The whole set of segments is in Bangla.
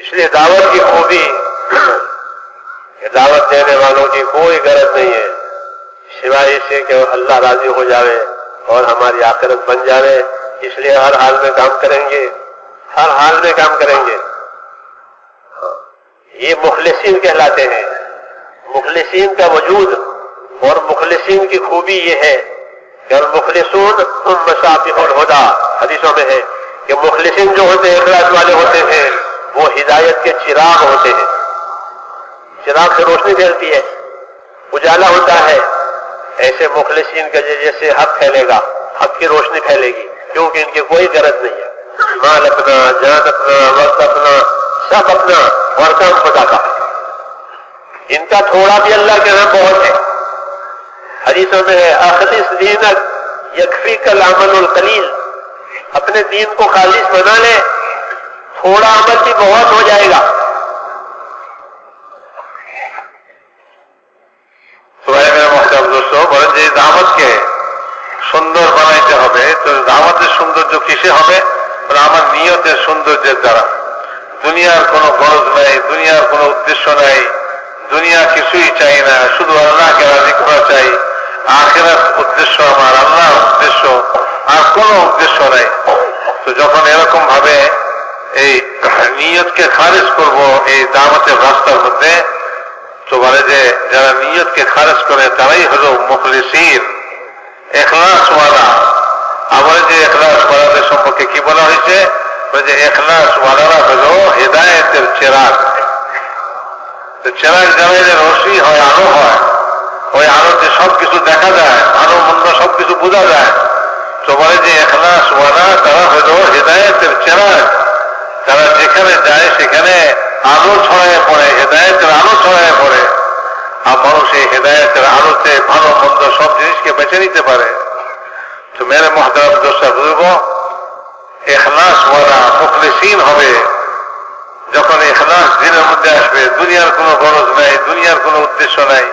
اس لیے دعوت کی خوبی دعوت دینے والوں کی کوئی غرض نہیں ہے، سوائے اس سے کہ اللہ راضی ہو جاوے اور ہماری آخرت بن جاوے۔ اس لیے ہر حال میں کام کریں گے۔ ہر حال میں کام کریں گے۔ ہاں۔ یہ مخلصین کہلاتے ہیں۔ مخلصین کا وجود اور مخلصین کی خوبی یہ ہے کہ اور مخلصون مسافر الہدا حدیثوں میں ہے کہ مخلصین جو ہوتے ہیں، اخلاص والے ہوتے ہیں۔ کے چراغ ہوتے ہیں۔ چراغ سے روشنی پھیلتی ہے۔ اجالا ہوتا ہے۔ ایسے مخلصین کا جی جیسے حق پھیلے گا۔ حق کی روشنی پھیلے گی۔ کیونکہ ان کی کوئی غرض نہیں ہے۔ مال اپنا، جان اپنا، وقت اپنا، سب اپنا۔ اور کام خدا کا۔ ان کا تھوڑا بھی اللہ کے نام بہت ہے۔ حدیثوں میں ہے اخلیص دینک یکفی کل عمل القلیل۔ اپنے دین کو خالص بنا لے۔ थोड़ा अमल भी बहुत हो जाएगा বলেন যে দাওয়াতকে সুন্দর বানাইতে হবে তো দাওয়াতের সৌন্দর্য কিসে হবে আমার নিয়তের সৌন্দর্যের দ্বারা দুনিয়ার কোনো গরজ নাই দুনিয়ার কোনো উদ্দেশ্য নাই দুনিয়া কিছুই চাই না শুধু আল্লাহকে রাজি করা চাই আখেরাত উদ্দেশ্য আমার আল্লাহর উদ্দেশ্য আর কোনো উদ্দেশ্য নাই তো যখন এরকম ভাবে এই নিয়তকে খারিজ করব, এই দাওয়াতের রাস্তার মধ্যে। তো বলে যে, যারা নিয়তকে খারেজ করে, তারাই হল মুখলিসির এখলাস ওয়ালা আবার যে এখলাস ওয়ালাদের সম্পর্কে কি বলা হয়েছে? যে এখলাস ওয়ালারা হল হেদায়তের চেরাগ। চেরাগ জ্বালাইলে রশি হয়, আলো হয়। ওই আলোতে সবকিছু দেখা যায় ভালো মন্দ সবকিছু বোঝা যায়। তো বলে যে এখলাস ওয়ালা তারা হল হেদায়তের চেরাগ। তারা যেখানে যায়, সেখানে আলো ছড়ায় পড়ে, হেদায়তের আলো ছড়ায় পড়ে। আর মানুষ এই হেদায়তের আলোতে ভালো, মন্দ সব জিনিসকে বেছে নিতে পারে। তো মেরে মহাদার দোষা বুঝব এখলাস ওয়ালা মুখলিসিন হবে। যখন এখলাস দিনের মধ্যে আসবে, দুনিয়ার কোনো গরজ নাই, দুনিয়ার কোনো উদ্দেশ্য নাই।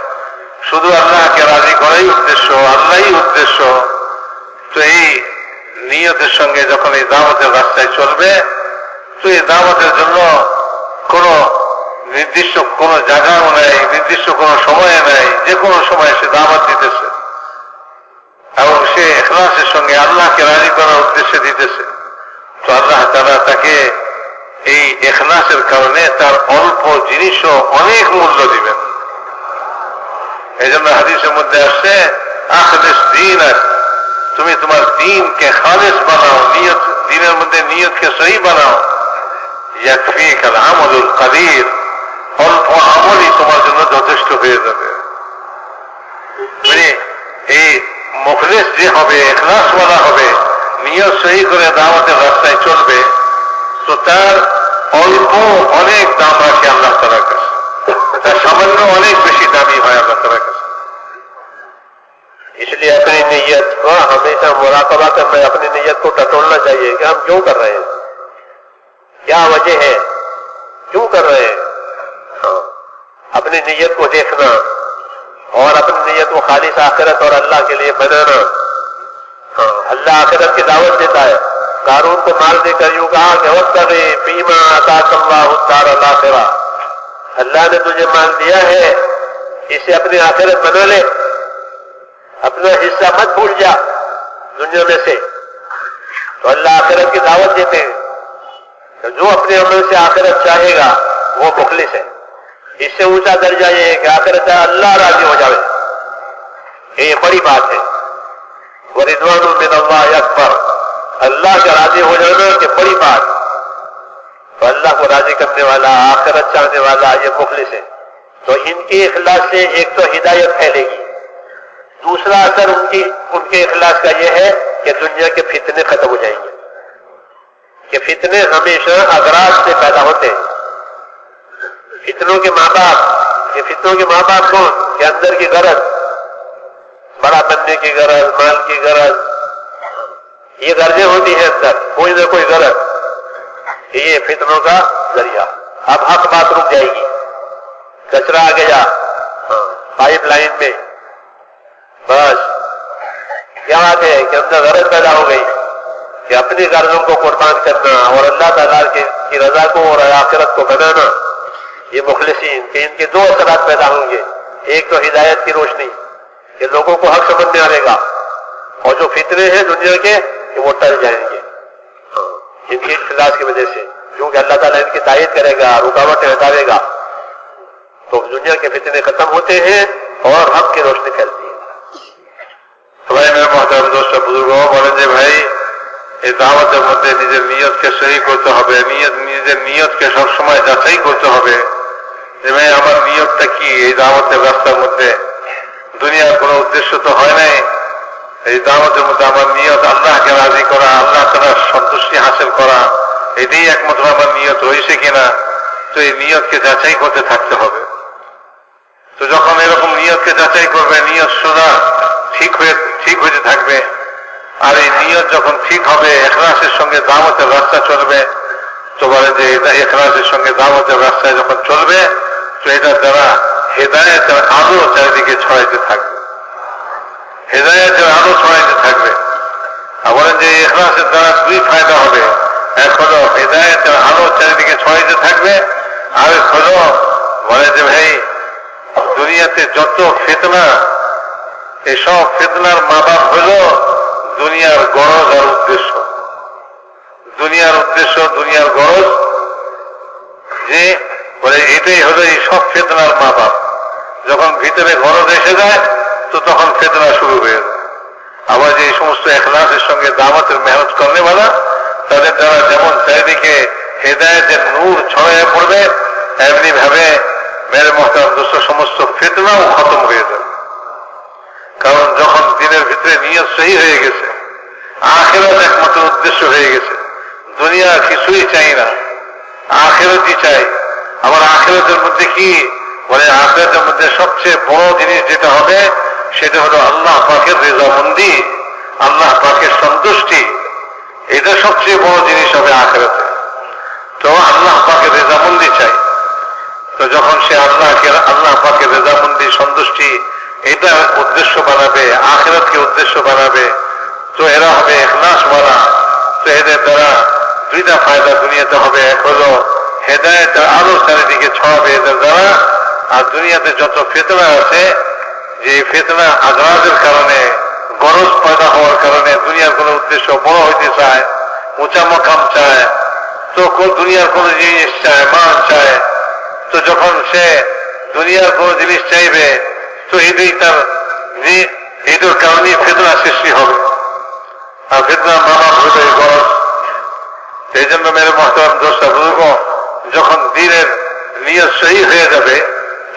শুধু আল্লাহকে রাজি করাই উদ্দেশ্য, আল্লাহই উদ্দেশ্য। তো এই নিয়তের সঙ্গে যখন এই দাওয়াতের রাস্তায় চলবে তো এই দাওয়াতের জন্য কোন নির্দিষ্ট কোন জায়গাও নেই, নির্দিষ্ট কোন সময়ে নেই, যে কোনো সময় সে দাওয়াত দিতেছে। এবং সে এখলাসের সঙ্গে আল্লাহকে রাজি করার উদ্দেশ্যে দিতেছে। তো আল্লাহ তারা তাকে এই এখলাসের কারণে তার অল্প জিনিসও অনেক মূল্য দিবেন। এই জন্য হাদিসের মধ্যে আসছে আখদেশ দিন আর তুমি তোমার দিনকে খালেস বানাও, নিয়ত, দিনের মধ্যে নিয়তকে সহি বানাও। আমলুল কাদির অল্প আমলই তোমার জন্য যথেষ্ট হয়ে যাবে মানে এই মুখলেস যে হবে এখলাসওয়ালা হবে নিয়ত সহি করে দাওয়াতের রাস্তায় চলবে তো তার অল্প অনেক দাম রাখে আল্লাহ তালার কাছে তার সামান্য অনেক বেশি দামি হয় আল্লাহ তালার কাছে इसलिए अपनी नीयत को हमेशा मुराकबा करना अपनी नीयत को टटोलना चाहिए कि हम क्यों कर रहे हैं کیا وجہ ہے؟ کیوں کر رہے ہیں؟ ہاں، اپنی نیت کو دیکھنا اور اپنی نیت کو خالص آخرت اور اللہ کے لیے بنانا۔ ہاں اللہ آخرت کی دعوت دیتا ہے۔ قارون کو مار دے کر یوں کہا کہ وقت کرے پیما اللہ دار اللہ کرا اللہ نے تجھے مان دیا ہے، اسے اپنی آخرت بنا لے۔ اپنا حصہ مت بھول جا دنیا میں سے۔ تو اللہ آخرت کی دعوت دیتے ہیں۔ تو جو اپنے عمل سے آخرت چاہے گا، وہ مخلص ہے۔ اس سے اونچا درجہ یہ ہے کہ آخرت اللہ راضی ہو جاوے۔ یہ بڑی بات ہے۔ ردوان من اللہ اکبر اللہ کا راضی ہو جانا کہ بڑی بات۔ تو اللہ کو راضی کرنے والا، آخرت چاہنے والا یہ مخلص ہے۔ تو ان کے اخلاص سے ایک تو ہدایت پھیلے گی۔ دوسرا اثر ان کی، ان کے اخلاص کا یہ ہے کہ دنیا کے فتنے ختم ہو جائیں گے۔ کہ فتنے ہمیشہ اغراض سے پیدا ہوتے ہیں۔ فتنوں کے ماں باپ یہ فتنوں کے ماں باپ کون؟ کہ اندر کی غرض، بڑا بننے کی غرض، مال کی غرض۔ یہ غرضیں ہوتی ہیں اندر، کوئی نہ کوئی غرض۔ یہ فتنوں کا ذریعہ۔ اب حق بات رک جائے گی۔ کچرا آ گیا۔ ہاں، پائپ لائن میں۔ بس۔ کیا بات ہے؟ کہ اندر غرض پیدا ہو گئی۔ کہ اپنی غرضوں کو قربان کرنا اور اللہ تعالیٰ کی رضا کو اور آخرت کو بنانا، یہ مخلصین کہ ان کے دو اثرات پیدا ہوں گے۔ ایک تو ہدایت کی روشنی، کہ لوگوں کو حق سمجھ میں آئے گا۔ اور جو فطرے ہیں دنیا کے، کہ وہ ٹل جائیں گے۔ ہاں، ان کے اخلاص کی وجہ سے۔ کیونکہ اللہ تعالیٰ ان کی تائید کرے گا، رکاوٹیں ہٹاوے گا۔ تو دنیا کے فطرے ختم ہوتے ہیں اور حق کی روشنی پھیلتی ہے۔ بھائی، میرے محترم دوست بزرگوں بولندے بھائی এই দাওয়াতের মধ্যে নিজের নিয়তকে সহি করতে হবে, নিয়ত, নিজের নিয়তকে সবসময় যাচাই করতে হবে যে, ভাই, আমার নিয়তটা কি? এই দাওয়াতের রাস্তার মধ্যে। দুনিয়ার কোনো উদ্দেশ্য তো হয় নাই। এই দাওয়াতের মধ্যে আমার নিয়ত আল্লাহকে রাজি করা, আল্লাহ তালার সন্তুষ্টি হাসিল করা, এটাই একমাত্র আমার নিয়ত। রয়েছে কিনা? তো এই নিয়তকে যাচাই করতে থাকতে হবে। তো যখন এরকম নিয়তকে যাচাই করবে, নিয়ত সোজা ঠিক হয়ে, ঠিক হতে থাকবে। আর এই নিয়ত যখন ঠিক হবে, এখলাসের সঙ্গে দামতের রাস্তা চলবে। তো বলে যে, এটা এখলাসের সঙ্গে দামতের রাস্তায় যখন চলবে, তো এটার দ্বারা হেদায়তের আলো চারিদিকে ছড়াইতে থাকবে। হেদায়তের আলো ছড়াইতে থাকবে। আর যে এখলাসের দ্বারা দুই ফায়দা হবে। এক হলো হেদায়তের আলো চারিদিকে ছড়াইতে থাকবে, আর এক হলো বলে যে, ভাই, দুনিয়াতে যত ফেতনা, এসব ফেতনার মা বাপ হল দুনিয়ার গরজ আর উদ্দেশ্য। দুনিয়ার উদ্দেশ্য, দুনিয়ার গরজ, যে বলে এটাই হলো এই সব ফেতনার মা বাপ যখন ভিতরে গরজ এসে যায়, তো তখন ফেতনা শুরু হয়ে যায়। আবার যে সমস্ত এখলাসের সঙ্গে দামাতের মেহনত করলে বলা, তাদের দ্বারা যেমন চারিদিকে হেদায়তের নূর ছড়াইয়া পড়বে এমনি ভাবে মেরে মহতার দোস্ত সমস্ত ফেতনাও খতম হয়ে যাবে। কারণ যখন দিনের ভিতরে নিয়ত সহি হয়ে গেছে, আখেরাত একমাত্র উদ্দেশ্য হয়ে গেছে। দুনিয়া কিছুই চাই না, আখেরতই চাই। আবার আখেরতের মধ্যে কি? বলে আখেরতের মধ্যে সবচেয়ে বড় জিনিস যেটা হবে, সেটা হলো আল্লাহ পাকের রেজামন্দি, আল্লাহ পাকের সন্তুষ্টি। এটা সবচেয়ে বড় জিনিস হবে আখেরাতে। তো আল্লাহ পাকের রেজামন্দি চাই। তো যখন সে আল্লাহকে, আল্লাহ পাকের রেজামন্দি সন্তুষ্টি এটা উদ্দেশ্য বানাবে, আখেরাতকে উদ্দেশ্য বানাবে। তো এরা হবে এখলাস মানা তো এদের দ্বারা দুইটা ফায়দা দুনিয়াতে হবে। এক হলো হেদায়তের আলো চারিদিকে ছড়াবে এদের দ্বারা। আর দুনিয়াতে যত ফেতনা আছে, যে ফেতনা আগ্রাদের কারণে, গরজ পয়দা হওয়ার কারণে দুনিয়ার কোনো উদ্দেশ্য বড় হইতে চায় উঁচা মকাম চায়, তো দুনিয়ার কোনো জিনিস চায়, মান চায়। তো যখন সে দুনিয়ার কোনো জিনিস চাইবে তো এটাই তার এটার কারণে ফেতনা সৃষ্টি হবে। আর ফেতনা মামা হবে গরজ সেই জন্য মেরে মহতারাম দোষটা বুঝব, যখন দিনের নিয়ত সহি হয়ে যাবে,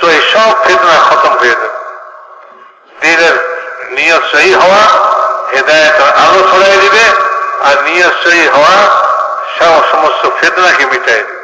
তো এই সব ফেতনা খতম হয়ে যাবে। দিনের নিয়ত সহি হওয়া, হেদায়ত আলো ছড়াই দিবে, আর নিয়ত সহি হওয়া, সব সমস্ত ফেতনাকে মিটাই দিবে।